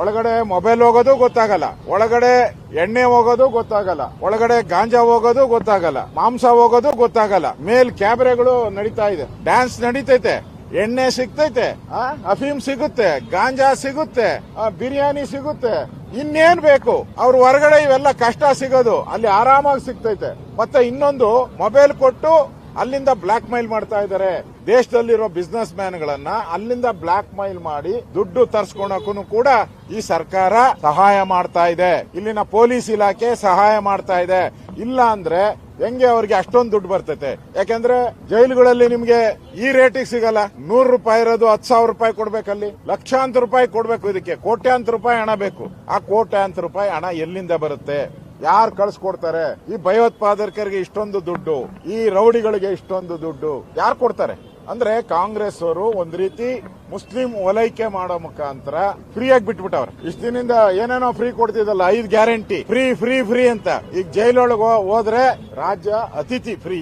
ಒಳಗಡೆ ಮೊಬೈಲ್ ಹೋಗೋದು ಗೊತ್ತಾಗಲ್ಲ. ಒಳಗಡೆ ಎಣ್ಣೆ ಹೋಗೋದು ಗೊತ್ತಾಗಲ್ಲ. ಒಳಗಡೆ ಗಾಂಜಾ ಹೋಗೋದು ಗೊತ್ತಾಗಲ್ಲ. ಮಾಂಸ ಹೋಗೋದು ಗೊತ್ತಾಗಲ್ಲ. ಮೇಲ್ ಕ್ಯಾಬ್ರೆಗಳು ನಡೀತಾ ಇದೆ. ಡ್ಯಾನ್ಸ್ ನಡೀತೈತೆ. ಎಣ್ಣೆ ಸಿಗ್ತೈತೆ. ಅಫೀಮ್ ಸಿಗುತ್ತೆ. ಗಾಂಜಾ ಸಿಗುತ್ತೆ. ಬಿರಿಯಾನಿ ಸಿಗುತ್ತೆ. ಇನ್ನೇನ್ ಬೇಕು? ಅವ್ರ ಹೊರಗಡೆ ಇವೆಲ್ಲ ಕಷ್ಟ ಸಿಗೋದು. ಅಲ್ಲಿ ಆರಾಮಾಗಿ ಸಿಗ್ತೈತೆ. ಮತ್ತೆ ಇನ್ನೊಂದು, ಮೊಬೈಲ್ ಕೊಟ್ಟು ಅಲ್ಲಿಂದ ಬ್ಲಾಕ್ ಮೈಲ್ ಮಾಡ್ತಾ ಇದ್ದಾರೆ. ದೇಶದಲ್ಲಿರೋ ಬಿಸ್ನೆಸ್ ಮ್ಯಾನ್ಗಳನ್ನ ಅಲ್ಲಿಂದ ಬ್ಲಾಕ್ ಮೈಲ್ ಮಾಡಿ ದುಡ್ಡು ತರ್ಸ್ಕೊಳಕ್ಕೂ ಕೂಡ ಈ ಸರ್ಕಾರ ಸಹಾಯ ಮಾಡ್ತಾ ಇದೆ. ಇಲ್ಲಿನ ಪೊಲೀಸ್ ಇಲಾಖೆ ಸಹಾಯ ಮಾಡ್ತಾ ಇದೆ. ಇಲ್ಲ ಅಂದ್ರೆ ಹೆಂಗೆ ಅವ್ರಿಗೆ ಅಷ್ಟೊಂದು ದುಡ್ಡು ಬರ್ತೈತೆ? ಯಾಕಂದ್ರೆ ಜೈಲುಗಳಲ್ಲಿ ನಿಮ್ಗೆ ಈ ರೇಟಿಗೆ ಸಿಗಲ್ಲ. ನೂರು ರೂಪಾಯಿ ಇರೋದು ಹತ್ತು ಸಾವಿರ ರೂಪಾಯಿ ಕೊಡ್ಬೇಕಲ್ಲಿ. ಲಕ್ಷಾಂತರ ರೂಪಾಯಿ ಕೊಡ್ಬೇಕು ಇದಕ್ಕೆ. ಕೋಟ್ಯಾಂತರ ರೂಪಾಯಿ ಹಣ ಬೇಕು. ಆ ಕೋಟ್ಯಾಂತರ ರೂಪಾಯಿ ಹಣ ಎಲ್ಲಿಂದ ಬರುತ್ತೆ? ಯಾರು ಕಳ್ಸ್ಕೊಡ್ತಾರೆ? ಈ ಭಯೋತ್ಪಾದಕರಿಗೆ ಇಷ್ಟೊಂದು ದುಡ್ಡು, ಈ ರೌಡಿಗಳಿಗೆ ಇಷ್ಟೊಂದು ದುಡ್ಡು, ಯಾರು ಕೊಡ್ತಾರೆ? ಅಂದ್ರೆ ಕಾಂಗ್ರೆಸ್ ಅವರು ಒಂದ್ ರೀತಿ ಮುಸ್ಲಿಂ ಓಲೈಕೆ ಮಾಡೋ ಮುಖಾಂತರ ಫ್ರೀ ಆಗಿ ಬಿಟ್ಬಿಟ್ಟವ್ರೆ. ಇಷ್ಟ ದಿನದಿಂದ ಏನೇನೋ ಫ್ರೀ ಕೊಡ್ತಿದ್ದಲ್ಲ, ಐದು ಗ್ಯಾರಂಟಿ ಫ್ರೀ ಫ್ರೀ ಫ್ರೀ ಅಂತ. ಈಗ ಜೈಲೊಳಗೆ ಹೋದ್ರೆ ರಾಜ್ಯ ಅತಿಥಿ ಫ್ರೀ